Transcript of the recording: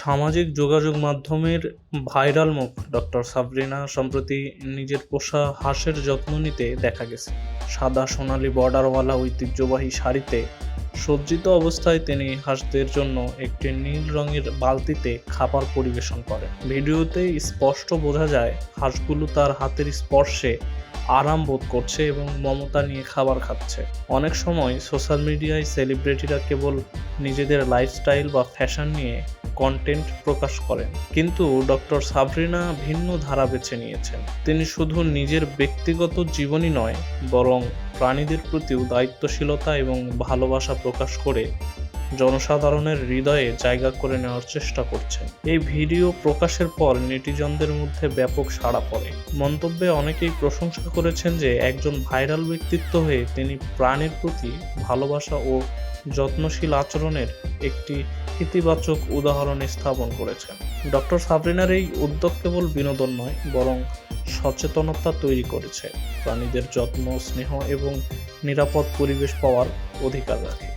সামাজিক যোগাযোগ মাধ্যমের ভাইরাল মুখ, ডক্টর সাবরিনা, সম্প্রতি নিজের পোষা হাঁসের যত্ন নিতে দেখা গেছে। সাদা সোনালী বর্ডারওয়ালা ঐতিহ্যবাহী শাড়িতে সজ্জিত অবস্থায় তিনি হাঁসদের জন্য একটি নীল রঙের বালতিতে খাবার পরিবেশন করেন। ভিডিওতে স্পষ্ট বোঝা যায়, হাঁসগুলো তার হাতের স্পর্শে আরাম বোধ করছে এবং মমতা নিয়ে খাবার খাচ্ছে। অনেক সময় সোশ্যাল মিডিয়ায় সেলিব্রিটিরা কেবল নিজেদের লাইফস্টাইল বা ফ্যাশন নিয়ে কন্টেন্ট প্রকাশ করেন। কিন্তু ডক্টর সাবরিনা ভিন্ন ধারা বেছে নিয়েছেন। তিনি শুধু নিজের ব্যক্তিগত জীবনই নয়, বরং প্রাণীদের প্রতিও দায়িত্বশীলতা এবং ভালোবাসা প্রকাশ করে জনসাধারণের হৃদয়ে জায়গা করে নেওয়ার চেষ্টা করছেন। এই ভিডিও প্রকাশের পর নেটিজনদের মধ্যে ব্যাপক সাড়া পড়ে। মন্তব্যে অনেকেই প্রশংসা করেছেন যে, একজন ভাইরাল ব্যক্তিত্ব হয়ে তিনি প্রাণের প্রতি ভালোবাসা ও যত্নশীল আচরণের একটি ইতিবাচক উদাহরণ স্থাপন করেছেন। ডক্টর সাবরিনার এই উদ্যোগ কেবল বিনোদন নয়, বরং সচেতনতা তৈরি করেছে। প্রাণীদের যত্ন, স্নেহ এবং নিরাপদ পরিবেশ পাওয়ার অধিকার রাখে।